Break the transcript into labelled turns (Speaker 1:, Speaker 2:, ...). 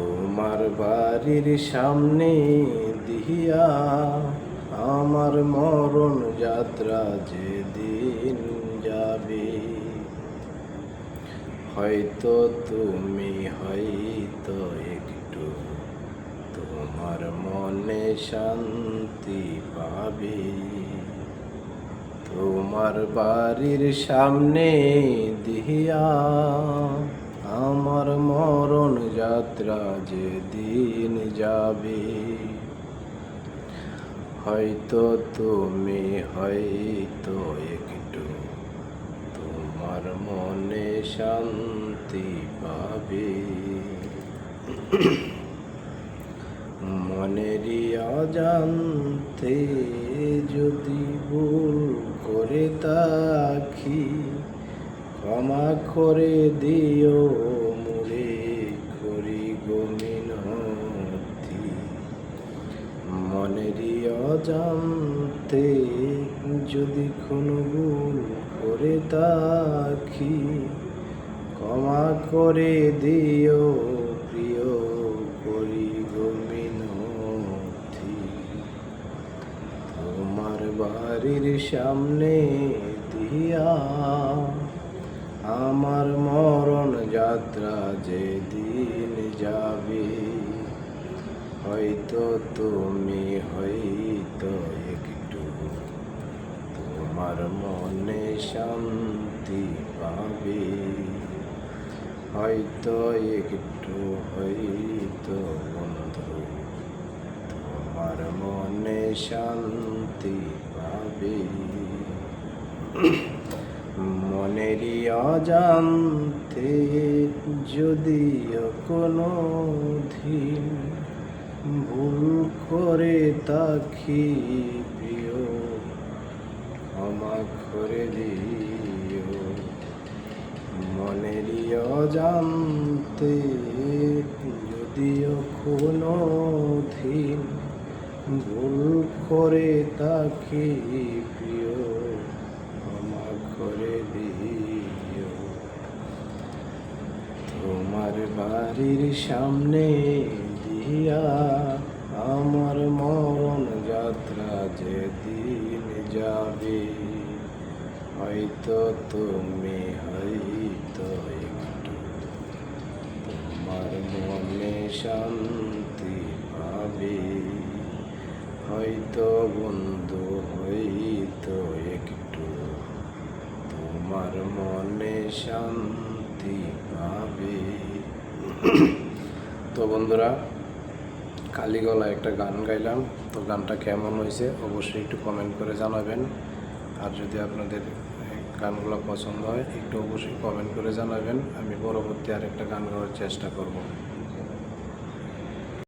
Speaker 1: তোমার বাড়ির সামনে দিহিয়া আমার মরণ যাত্রা যেদিন যাবে। হয়তো তুমি, হয়তো একটু তোমার মনে শান্তি পাবে। তোমার বাড়ির সামনে দিহিয়া আমার মরণ যাত্রা যেদিন যাবে। হয়তো তুমি, হয়তো একটু তোমার মনে শান্তি পাবে। মনেরই অজান্তে যদি ভুল করে তাকি ক্ষমা করে দিও মুরে করি গমিনতি। মনেরই অজান্তে যদি কোনো ভুল করে তাকি, ক্ষমা করে দিও প্রিয় করি গমিনতি। তোমার বাড়ির সামনে দিয়া আমার মরণ যাত্রা যেদিন যাবে, হয়তো তুমি, হয়তো একটু তোমার মনে শান্তি পাবে। হয়তো একটু, হয়তো বন্ধু, তোমার মনে শান্তি পাবে। মনেরই অজান্তে যদিও কোনো দিন ভুল করে তাকি প্রিয়, ক্ষমা করে দিও। মনেরই অজান্তে যদিও কোনো দিন ভুল করে তাকে প্রিয়। করে দিও। তোমার বাড়ির সামনে দিয়া আমার মরণ যাত্রা যেদিন যাবে, হয়তো তুমি হয়তো একটু তোমার মনে শান্তি পাবে। হয়তো বন্ধু হয়তো একটু তোমার মনে শান্তি পাবে। তো বন্ধুরা কালীগলায় গলায় একটা গান গাইলাম। তো গানটা কেমন হয়েছে অবশ্যই একটু কমেন্ট করে জানাবেন। আর যদি আপনাদের গানগুলো পছন্দ হয়, একটু অবশ্যই কমেন্ট করে জানাবেন। আমি পরবর্তী আর একটা গান গাওয়ার চেষ্টা করব।